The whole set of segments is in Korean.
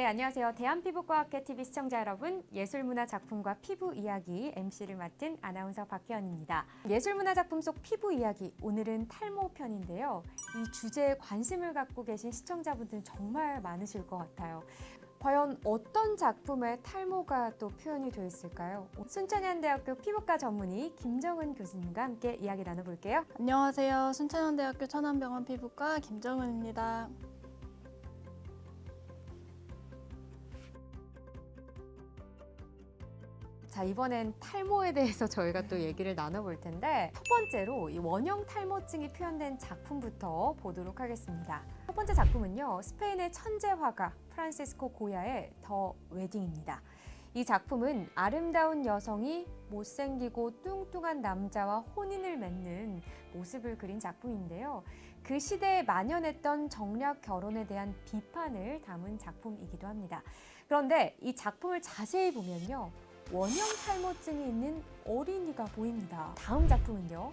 네, 안녕하세요. 대한피부과학회 TV 시청자 여러분, 예술문화 작품과 피부 이야기 MC를 맡은 아나운서 박혜연입니다. 예술문화 작품 속 피부 이야기, 오늘은 탈모 편인데요. 이 주제에 관심을 갖고 계신 시청자분들 정말 많으실 것 같아요. 과연 어떤 작품에 탈모가 또 표현이 되어 있을까요? 순천향대학교 피부과 전문의 김정은 교수님과 함께 이야기 나눠볼게요. 안녕하세요. 순천향대학교 천안병원 피부과 김정은입니다. 자, 이번엔 탈모에 대해서 저희가 또 얘기를 나눠볼 텐데 첫 번째로 이 원형 탈모증이 표현된 작품부터 보도록 하겠습니다. 첫 번째 작품은요. 스페인의 천재 화가 프란시스코 고야의 더 웨딩입니다. 이 작품은 아름다운 여성이 못생기고 뚱뚱한 남자와 혼인을 맺는 모습을 그린 작품인데요. 그 시대에 만연했던 정략 결혼에 대한 비판을 담은 작품이기도 합니다. 그런데 이 작품을 자세히 보면요. 원형 탈모증이 있는 어린이가 보입니다. 다음 작품은요.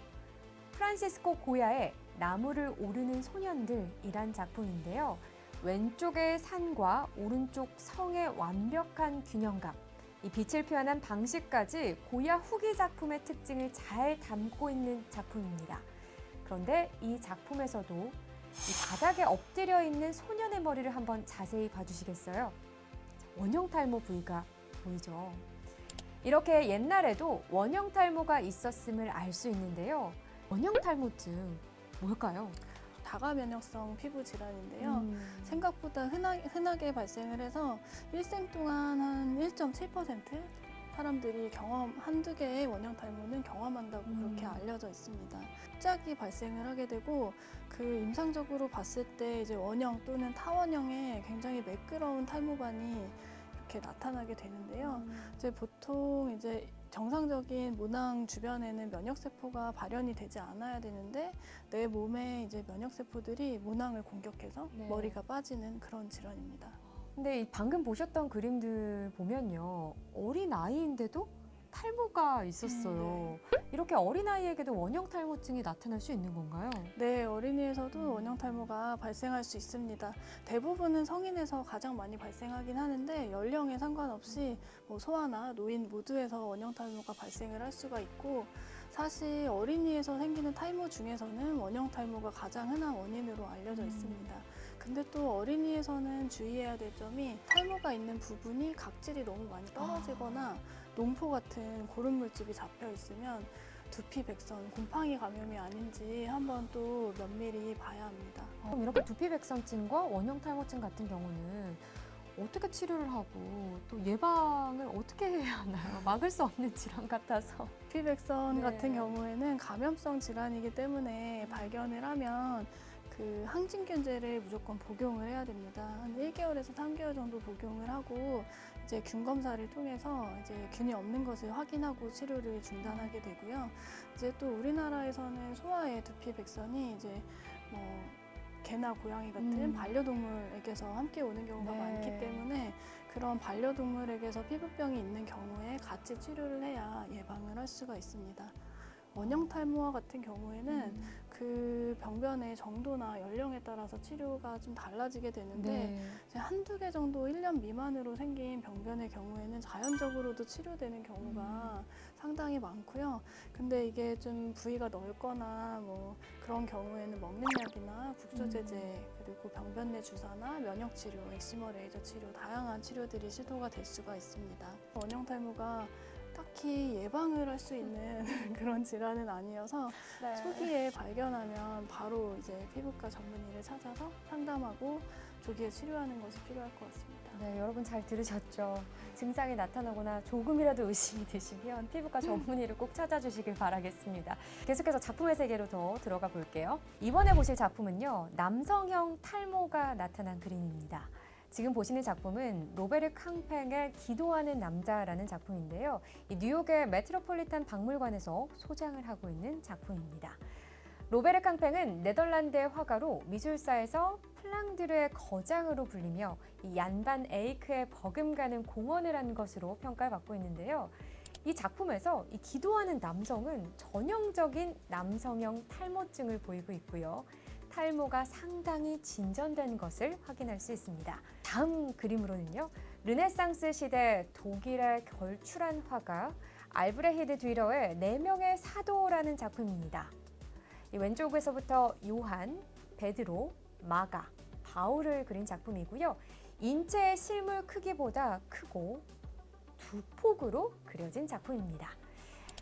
프란시스코 고야의 나무를 오르는 소년들이란 작품인데요. 왼쪽의 산과 오른쪽 성의 완벽한 균형감, 이 빛을 표현한 방식까지 고야 후기 작품의 특징을 잘 담고 있는 작품입니다. 그런데 이 작품에서도 이 바닥에 엎드려 있는 소년의 머리를 한번 자세히 봐주시겠어요? 자, 원형 탈모 부위가 보이죠? 이렇게 옛날에도 원형 탈모가 있었음을 알 수 있는데요. 원형 탈모증 뭘까요? 다가 면역성 피부 질환인데요. 음. 생각보다 흔하, 흔하 게 발생을 해서 일생 동안 한 1.7% 사람들이 경험 한두 개의 원형 탈모는 경험한다고 음. 그렇게 알려져 있습니다. 갑자기 발생을 하게 되고 그 임상적으로 봤을 때 이제 원형 또는 타원형의 굉장히 매끄러운 탈모반이 이렇게 나타나게 되는데요. 이제 보통 이제 정상적인 모낭 주변에는 면역 세포가 발현이 되지 않아야 되는데 내 몸에 이제 면역 세포들이 모낭을 공격해서 네. 머리가 빠지는 그런 질환입니다. 근데 이 방금 보셨던 그림들 보면요. 어린 아이인데도 탈모가 있었어요. 이렇게 어린 아이에게도 원형 탈모증이 나타날 수 있는 건가요? 네, 어린이에서도 음. 원형 탈모가 발생할 수 있습니다. 대부분은 성인에서 가장 많이 발생하긴 하는데 연령에 상관없이 뭐 소아나 노인 모두에서 원형 탈모가 발생을 할 수가 있고 사실 어린이에서 생기는 탈모 중에서는 원형 탈모가 가장 흔한 원인으로 알려져 음. 있습니다. 근데 또 어린이에서는 주의해야 될 점이 탈모가 있는 부분이 각질이 너무 많이 떨어지거나 농포 같은 고름 물집이 잡혀 있으면 두피 백선, 곰팡이 감염이 아닌지 한번 또 면밀히 봐야 합니다. 그럼 이렇게 두피백선증과 원형 탈모증 같은 경우는 어떻게 치료를 하고 또 예방을 어떻게 해야 하나요? 막을 수 없는 질환 같아서. 두피 백선 네. 같은 경우에는 감염성 질환이기 때문에 발견을 하면 그 항진균제를 무조건 복용을 해야 됩니다. 한 1개월에서 3개월 정도 복용을 하고 이제 균 검사를 통해서 이제 균이 없는 것을 확인하고 치료를 중단하게 되고요. 이제 또 우리나라에서는 소아의 두피 백선이 이제 뭐 개나 고양이 같은 음. 반려동물에게서 함께 오는 경우가 네. 많기 때문에 그런 반려동물에게서 피부병이 있는 경우에 같이 치료를 해야 예방을 할 수가 있습니다. 원형 탈모와 같은 경우에는 음. 그 병변의 정도나 연령에 따라서 치료가 좀 달라지게 되는데 네. 한두 개 정도 1년 미만으로 생긴 병변의 경우에는 자연적으로도 치료되는 경우가 상당히 많고요. 근데 이게 좀 부위가 넓거나 뭐 그런 경우에는 먹는 약이나 국소제제 그리고 병변 내 주사나 면역 치료, 엑시머 레이저 치료 다양한 치료들이 시도가 될 수가 있습니다. 원형 탈모가 딱히 예방을 할 수 있는 그런 질환은 아니어서 네. 초기에 발견하면 바로 이제 피부과 전문의를 찾아서 상담하고 조기에 치료하는 것이 필요할 것 같습니다. 네, 여러분 잘 들으셨죠? 증상이 나타나거나 조금이라도 의심이 드시면 피부과 전문의를 꼭 찾아주시길 바라겠습니다. 계속해서 작품의 세계로 더 들어가 볼게요. 이번에 보실 작품은요, 남성형 탈모가 나타난 그림입니다. 지금 보시는 작품은 로베르 캉팽의 기도하는 남자라는 작품인데요. 이 뉴욕의 메트로폴리탄 박물관에서 소장을 하고 있는 작품입니다. 로베르 캉팽은 네덜란드의 화가로 미술사에서 플랑드르의 거장으로 불리며 이 얀반 에이크의 버금가는 공헌을 한 것으로 평가를 받고 있는데요. 이 작품에서 이 기도하는 남성은 전형적인 남성형 탈모증을 보이고 있고요. 탈모가 상당히 진전된 것을 확인할 수 있습니다. 다음 그림으로는요. 르네상스 시대 독일의 걸출한 화가 알브레히드 뒤러의 네 명의 사도라는 작품입니다. 이 왼쪽에서부터 요한, 베드로, 마가, 바울을 그린 작품이고요. 인체의 실물 크기보다 크고 두 폭으로 그려진 작품입니다.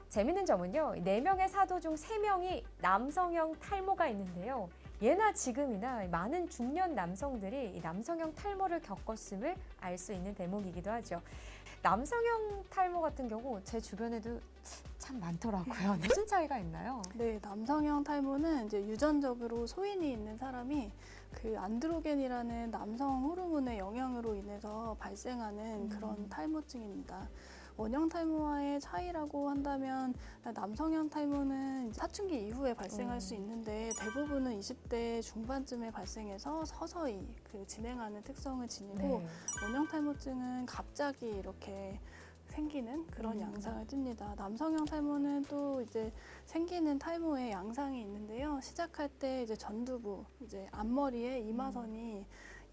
재밌는 점은요, 네 명의 사도 중 세 명이 남성형 탈모가 있는데요. 예나 지금이나 많은 중년 남성들이 이 남성형 탈모를 겪었음을 알 수 있는 대목이기도 하죠. 남성형 탈모 같은 경우 제 주변에도 참 많더라고요. 무슨 차이가 있나요? 네, 남성형 탈모는 이제 유전적으로 소인이 있는 사람이 그 안드로겐이라는 남성 호르몬의 영향으로 인해서 발생하는 음. 그런 탈모증입니다. 원형 탈모와의 차이라고 한다면 남성형 탈모는 사춘기 이후에 발생할 음. 수 있는데 대부분은 20대 중반쯤에 발생해서 서서히 그 진행하는 특성을 지니고 네. 원형 탈모증은 갑자기 이렇게 생기는 그런 음. 양상을 띱니다. 남성형 탈모는 또 이제 생기는 탈모의 양상이 있는데요. 시작할 때 이제 전두부, 이제 앞머리에 이마선이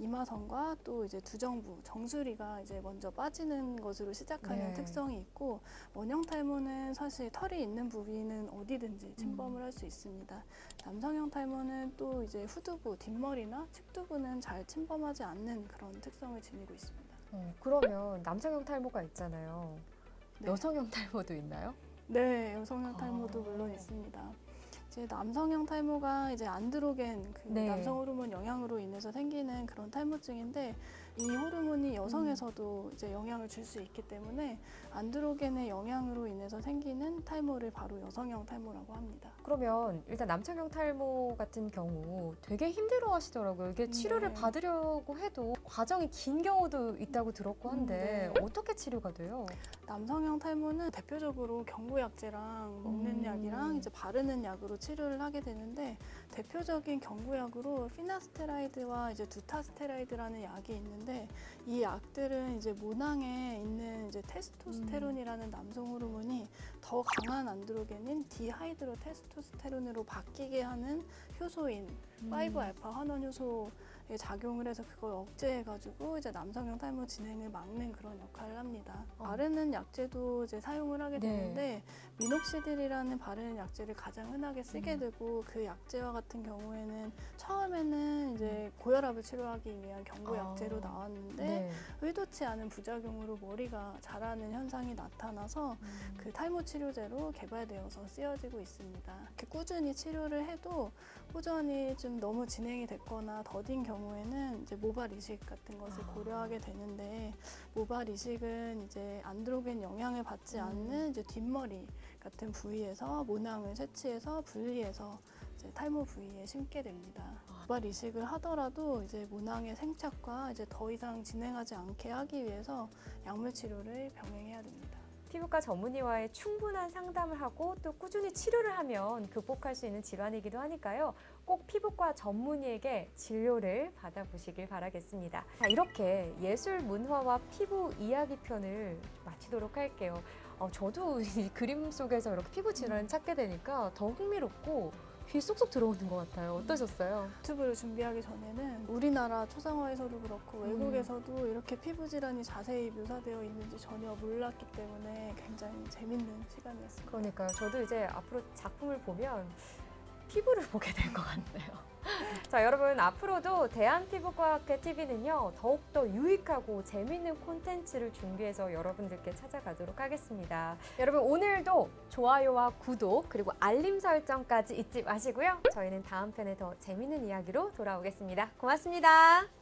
이마선과 또 이제 두정부, 정수리가 이제 먼저 빠지는 것으로 시작하는 네. 특성이 있고 원형 탈모는 사실 털이 있는 부위는 어디든지 침범을 음. 할수 있습니다. 남성형 탈모는 또 이제 후두부, 뒷머리나 측두부는 잘 침범하지 않는 그런 특성을 지니고 있습니다. 어, 그러면 남성형 탈모가 있잖아요. 네. 여성형 탈모도 있나요? 네, 여성형 아. 탈모도 물론 있습니다. 이제 남성형 탈모가 이제 안드로겐 그 네. 남성 호르몬 영향으로 인해서 생기는 그런 탈모증인데 이 호르몬이 여성에서도 음. 이제 영향을 줄 수 있기 때문에 안드로겐의 영향으로 인해서 생기는 탈모를 바로 여성형 탈모라고 합니다. 그러면 일단 남성형 탈모 같은 경우 되게 힘들어 하시더라고요. 이게 치료를 네. 받으려고 해도 과정이 긴 경우도 있다고 들었고 한데 네. 어떻게 치료가 돼요? 남성형 탈모는 대표적으로 경구약제랑 먹는 음. 약이랑 이제 바르는 약으로 치료를 하게 되는데 대표적인 경구약으로 피나스테라이드와 이제 두타스테라이드라는 약이 있는데 이 약들은 이제 모낭에 있는 이제 테스토스테론이라는 남성 호르몬이 더 강한 안드로겐인 디하이드로 테스토스테론으로 바뀌게 하는 효소인 음. 5알파 환원 효소에 작용을 해서 그걸 억제해가지고 이제 남성형 탈모 진행을 막는 그런 역할을 합니다. 어. 바르는 약제도 이제 사용을 하게 네. 되는데 미녹시딜이라는 바르는 약제를 가장 흔하게 쓰게 음. 되고 그 약제와 같은 경우에는 처음에는 이제 고혈압을 치료하기 위한 아. 약제로 나왔는데 네. 의도치 않은 부작용으로 머리가 자라는 현상이 나타나서 음. 그 탈모 치료제로 개발되어서 쓰여지고 있습니다. 이렇게 꾸준히 치료를 해도 호전이 좀 너무 진행이 됐거나 더딘 경우 에는 이제 모발 이식 같은 것을 아. 고려하게 되는데 모발 이식은 이제 안드로겐 영향을 받지 음. 않는 이제 뒷머리 같은 부위에서 모낭을 채취해서 분리해서 이제 탈모 부위에 심게 됩니다. 아. 모발 이식을 하더라도 이제 모낭의 생착과 이제 더 이상 진행하지 않게 하기 위해서 약물 치료를 병행해야 됩니다. 피부과 전문의와의 충분한 상담을 하고 또 꾸준히 치료를 하면 극복할 수 있는 질환이기도 하니까요. 꼭 피부과 전문의에게 진료를 받아보시길 바라겠습니다. 자, 이렇게 예술 문화와 피부 이야기 편을 마치도록 할게요. 어, 저도 이 그림 속에서 이렇게 피부 질환을 찾게 되니까 더 흥미롭고 귀에 쏙쏙 들어오는 것 같아요. 어떠셨어요? 유튜브를 준비하기 전에는 우리나라 초상화에서도 그렇고 음. 외국에서도 이렇게 피부 질환이 자세히 묘사되어 있는지 전혀 몰랐기 때문에 굉장히 재밌는 시간이었습니다. 그러니까요. 저도 이제 앞으로 작품을 보면 피부를 보게 될 것 같네요. 자, 여러분 앞으로도 대한피부과학회 TV는요 더욱더 유익하고 재미있는 콘텐츠를 준비해서 여러분들께 찾아가도록 하겠습니다. 여러분 오늘도 좋아요와 구독 그리고 알림 설정까지 잊지 마시고요. 저희는 다음 편에 더 재미있는 이야기로 돌아오겠습니다. 고맙습니다.